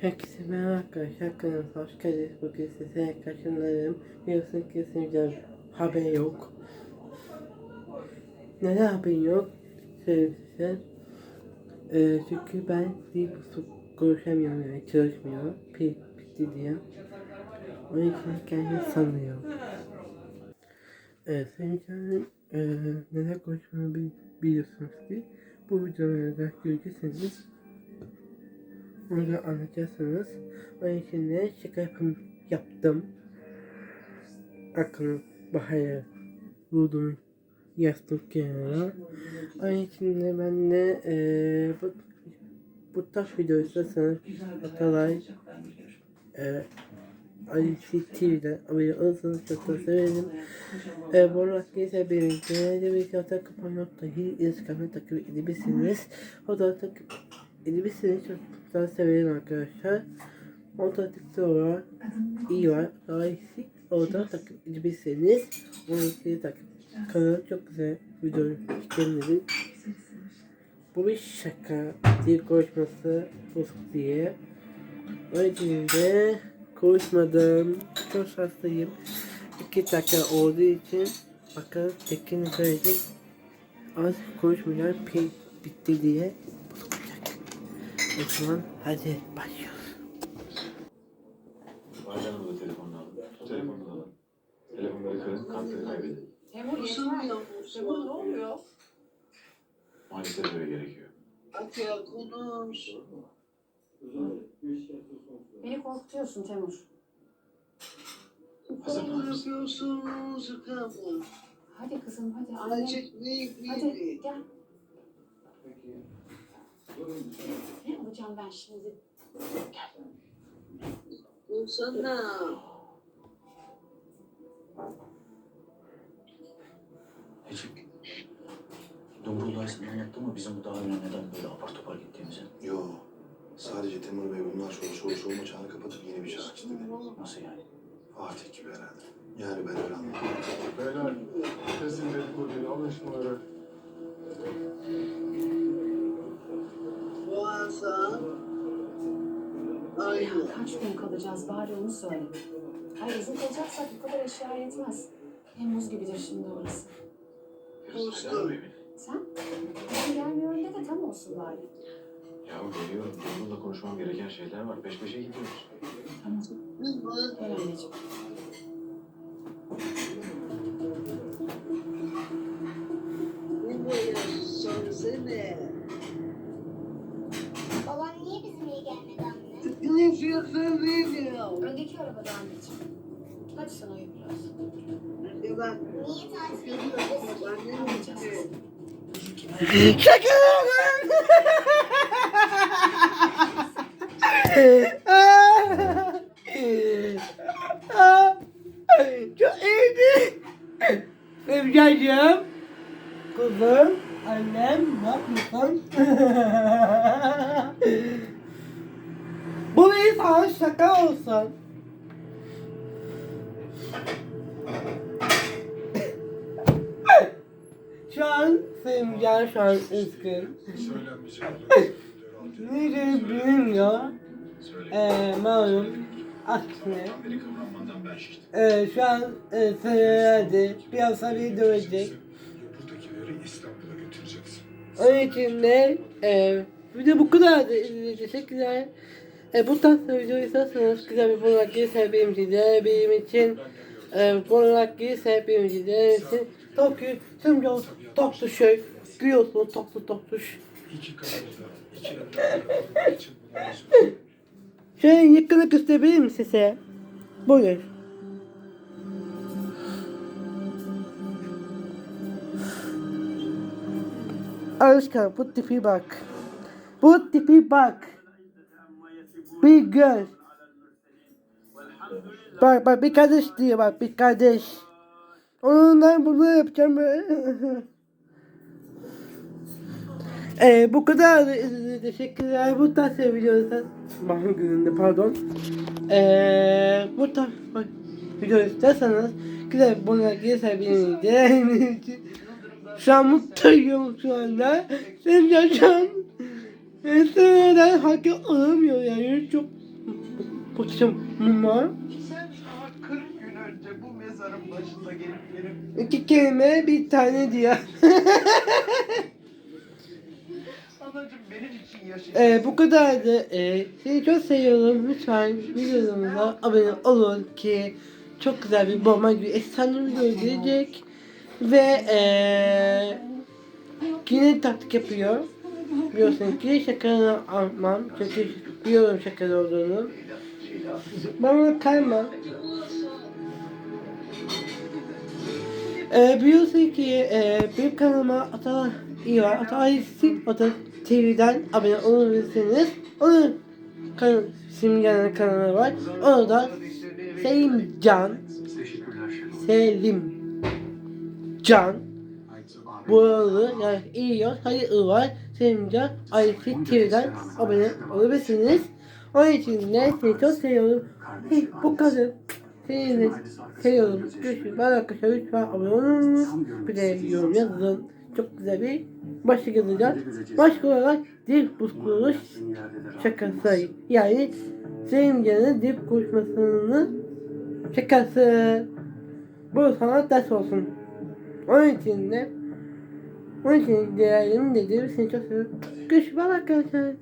Herkese merhaba arkadaşlar kanalıma hoş geldiniz. Bugün size karşılarım. Biliyorsun ki sizden haber yok. Neden haberin yok? Söyleyeyim size. Ee, çünkü ben bir görüşemiyorum yani çalışmıyor. Pil bitti diye. Onun için kendimi sanıyor. Evet, senin canım e, neden konuşmamı bil- biliyorsunuz ki bu videolarda göreceksiniz. Da anlayacaksınız. Onun için de şaka yapım yaptım. Akın bahaya vurdum yastık kenara. Onun için de ben de eee bu, bu tarz video isterseniz Atalay eee ICT'de abone olursanız çok da sevinirim. Eee bu arada ise birlikte de bir kata kapanmaktayı Instagram'da takip edebilirsiniz. O da takip Çok da severim arkadaşlar. O da TikTok'a iyi var. Dolayısıyla orada takip edebilirsiniz. İçin takip kanalı çok güzel video çekimleri. Bu bir şaka. Dil konuşması bozuk diye. O de konuşmadım. Çok şanslıyım. İki dakika olduğu için bakalım tekini söyleyecek. Az konuşmayacağım. Bitti diye. O zaman hadi başlıyoruz. Canım bu. Telefonunu alın. Telefonları kırın, kartları kaybedin. Temur ne oluyor? Maalesef öyle gerekiyor. Atya konuş. Beni korkutuyorsun Temur. Yapıyorsunuz yıkamı. Hadi kızım hadi anne. Hadi gel. Ne alacağım ben şimdi? Dursana. Necip, Dumrullah sana anlattı mı bizim bu daha önce neden böyle apar topar gittiğimizi? Yo. Sadece Temur Bey bundan sonra soru sorma çağını kapatıp yeni bir çağ açtı dedi. Nasıl yani? Fatih gibi herhalde. Yani ben öyle anladım. Beyler, kesin dedikoduyu, alın şunları. Ya kaç gün kalacağız bari onu söyle. Hayır uzun kalacaksak bu kadar eşya yetmez. Hem buz gibidir şimdi orası. Mi? Sen? Ben gelmiyorum de de tam olsun bari. Ya geliyorum. Cumhur'la konuşmam gereken şeyler var. Peş peşe gidiyoruz. Tamam. Gel anneciğim. Ne boyuyorsun seni? Arabada anneciğim. Hadi sen uyu biraz. Ya ben Niye tatil yapıyoruz ki? annem gitti. Çok iyiydi. Sevcacığım. Kızım. Annem. Ne yapıyorsun? Bu bir sana şaka olsun. Şu an Sevcan şu an üzgün. Niye bilmiyor. Eee malum aksine. Eee şu an e, senelerde dövecek. Buradakileri İstanbul'a götüreceksin. Onun için de e, bir de bu kadar teşekkürler. E, bu tarz video isterseniz güzel bir fotoğraf gelirse benim için de için için de için Tokyo tüm yol toplu şey için bunları söylüyorum. Şöyle yakını gösterebilir miyim size? Buyur. Aşkım bu tipi bak. Bu tipi bak. Bir gör. Bak bak bir kardeş diyor bak bir kardeş. Ondan bunu yapacağım. Ee, bu kadar teşekkürler. Bu tarz videoda Bahar gününde pardon. Ee, bu tarz video isterseniz güzel buna gelirse benim de şu an mutluyum şu anda. Sen şu an Mesela hak alamıyor yani çok Koçum mama. Sen daha 40 gün önce bu mezarın başında gelip benim İki kelime bir tane diyor. anacım benim için yaşayın. Ee, bu kadardı. Ee, seni çok seviyorum. Lütfen videolarımıza abone olun ki çok güzel bir bomba gibi efsane video gelecek. Ve ee, yine taktik yapıyor. Biliyorsun ki şakanı almam. Çünkü biliyorum şaka olduğunu. Bana kayma. Ee, biliyorsun ki e, benim kanalıma Ata iyi var. Ata ailesi Ata TV'den abone olabilirsiniz. Onun kanal, Simge'nin kanalı var. Onu da Selim Can Selim Can Buralı yani iyi yok. Hayır var. Selim Can ailesi TV'den abone olabilirsiniz. Onun için seni çok seviyorum. Hey, bu kadar. Seni de seviyorum. Görüşürüz. Ben arkadaşlar lütfen abone olunuz. Bir de yorum yazın. Çok güzel bir başlık yazacağız. Başlık olarak dil kuruluş şakası. Yani senin gene dil konuşmasının şakası. Bu sana ders olsun. Onun için de onun için değerlim dedim. Seni çok seviyorum. Görüşürüz arkadaşlar.